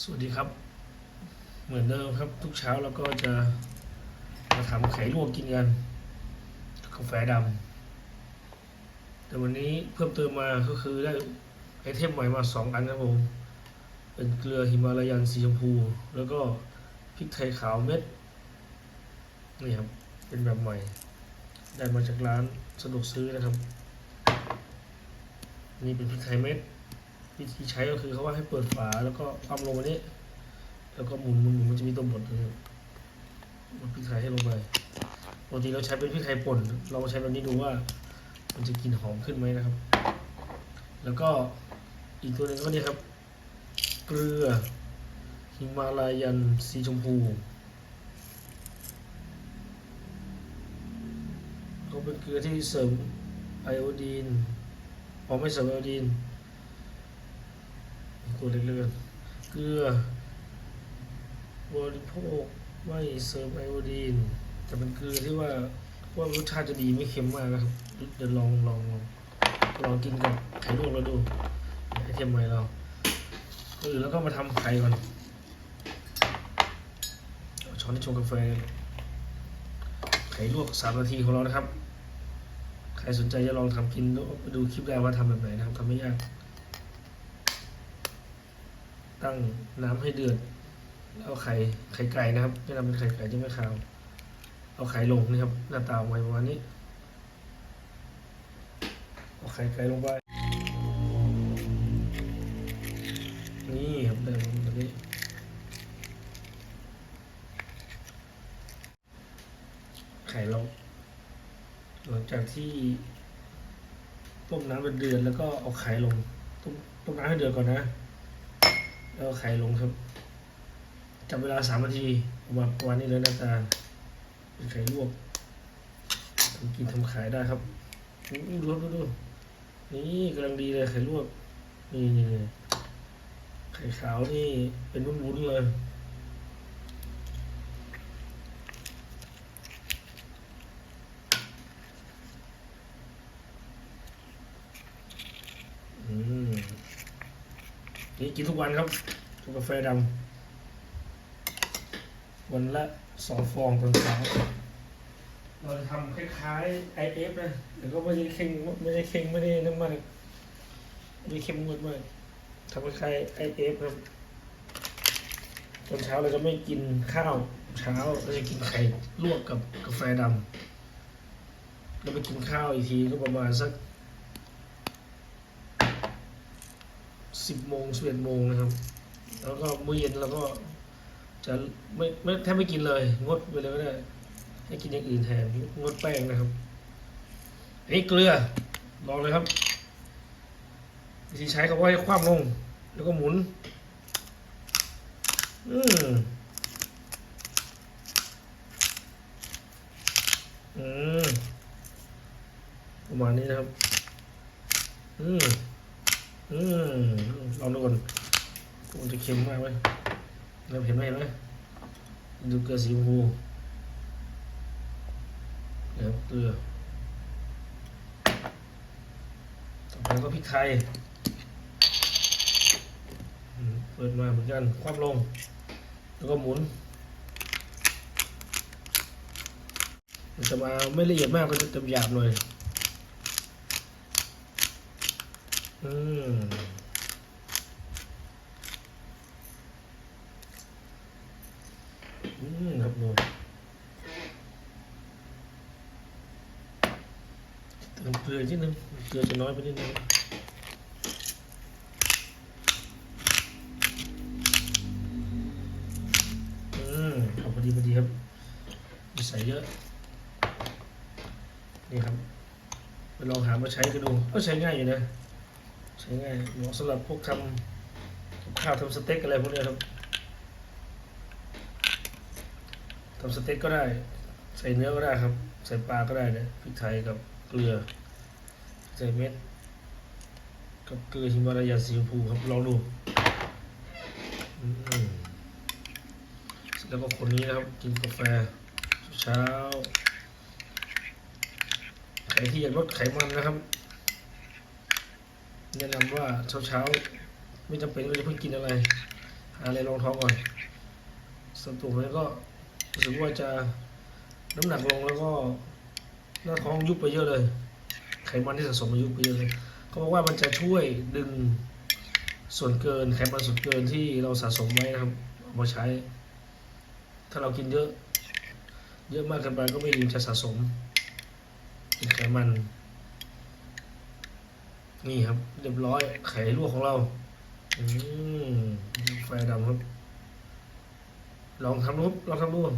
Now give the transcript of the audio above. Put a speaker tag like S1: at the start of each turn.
S1: สวัสดีครับ เหมือนเดิมครับ ทุกเช้าเราก็จะมาทำไข่ลวกกินกันกาแฟดำแต่วันนี้เพิ่มเติมมาก็คือได้ไอเทมใหม่มาสองอันครับผมเป็นเกลือหิมาลายันสีชมพู แล้วก็พริกไทยขาวเม็ดนี่ครับเป็นแบบใหม่ ได้มาจากร้านสะดวกซื้อนะครับ นี่เป็นพริกไทยเม็ด วิธีใช้ก็คือเขาว่าให้เปิดฝาแล้วก็ความลงอันนี้ แล้วก็หมุนหมุนหมุนมันจะมีตัวบดนะครับบดพริกไทยให้ลงไปปกติเราใช้เป็นพริกไทยป่น เราใช้แบบนี้ดูว่า มันจะกลิ่นหอมขึ้นไหมนะครับ แล้วก็อีกตัวหนึ่งก็นี่ครับ เกลือหิมาลายันสีชมพูเขาเป็นเกลือที่เสริมไอโอดีนพอไม่เสริมไอโอดีน วเล็กๆเกลือบริโภคไม่เสริมไอโอดีน แต่เป็นเกลือที่ว่าว่ารสชาติจะดีไม่เค็มมากนะครับเดี๋ยวลองลองลองลองกินกับไข่ลวกแล้วดูไอเค็มใหมเราก็อื่นแล้วก็มาทำไข่ก่อนช้อนที่ชงกาแฟไข่ลวกสามนาทีของเรานะครับ ใครสนใจจะลองทำกินดูดูคลิปได้ว่าทำแบบไหนนะครับทำไม่ยาก ตั้งน้ำให้เดือดเอาไข่ไข่ไก่นะครับไม่ทำเป็นไข่ไก่จะไม่ขาวเอาไข่ลงนี่ครับ หน้าตาออกมาประมาณนี้เอาไข่ไก่ลงไปนี่ครับเดินแบบนี้ไข่เราหลังจากที่ต้มน้ำเป็นเดือดแล้วก็เอาไข่ลงต้มต้มน้ำให้เดือดก่อนนะ แล้วไข่ลงครับ จับเวลาสามนาทีประมาณประมาณนี้เลยหน้าตาเป็นไข่ลวกทำกินทำขายได้ครับดูดูดูดูนี่กำลังดีเลยไข่ลวก นี่นี่นี่ไข่ขาวนี่เป็นวุ้นๆเลย อืม นี่กินทุกวันครับทุกกาแฟดำวันละสองฟองตอนเช้าเราจะทำคล้ายๆ IF นะแต่ก็ไม่ได้เข่งไม่ได้เข่งไม่ได้น้ำมันไม่ได้เข้มงวดมากทำคล้ายๆ IF ครับตอนเช้าเราจะไม่กินข้าวเช้าเราจะกินไข่ลวกกับกาแฟดำแล้วไปกินข้าวอีกทีก็ประมาณสัก สิบโมงสิบเอ็ดโมงนะครับ แล้วก็มื้อเย็นเราก็จะไม่ไม่แทบไม่กินเลย งดไปเลยก็ได้ ให้กินอย่างอื่นแทนงดแป้งนะครับอันนี้เกลือลองเลยครับ วิธีใช้เขาว่าให้คว่ำลง แล้วก็หมุน อืมอืมประมาณนี้นะครับ อืม อืมลองดูก่อนมันจะเค็มมากไหมเราเห็นไหมเห็นไหมดูเกลือสีชมพูเดี๋ยวเกลือต่อไปก็พริกไทยเปิดมาเหมือนกันคว่ำลง แล้วก็หมุนมันจะมาไม่ละเอียดมากก็จะหยาบหน่อย อืมอืมครับดูเติมเกลือนิดนึงเกลือจะน้อยไปนิดนึงอืมเอาพอดีพอดีครับม่ใส่เยอะ นี่ครับไปลองหามาใช้กันดูก็ใช้ง่ายอยู่นะ ใช้ง่ายเหมาะสำหรับพวกทำข้าวทำสเต็กอะไรพวกนี้ครับทำสเต็กก็ได้ ใส่เนื้อก็ได้ครับ ใส่ปลาก็ได้เนี่ยพริกไทยกับเกลือ ใส่เม็ด กับเกลือฮิมาลายันสีชมพูครับลองดูแล้วก็คนนี้นะครับกินกาแฟเช้าใครที่อยากลดไขมันนะครับ แนะนำว่าเช้าๆไม่จำเป็นว่าจะเพิ่งกินอะไรหาอะไรรองท้องก่อนสตูนี้ก็รู้สึกว่าจะน้ำหนักลงแล้วก็หน้าท้องยุบไปเยอะเลย ไขมันที่สะสมมายุบไปเยอะเลยเขาบอกว่ามันจะช่วยดึงส่วนเกินไขมันส่วนเกินที่เราสะสมไว้นะครับมาใช้ ถ้าเรากินเยอะ เยอะมากเกินไปก็ไม่ดีจะสะสมเป็นไขมัน นี่ครับ เรียบร้อยไข่ลวกของเราอืมไฟดำครับ ลองทำรูปลองทำรูป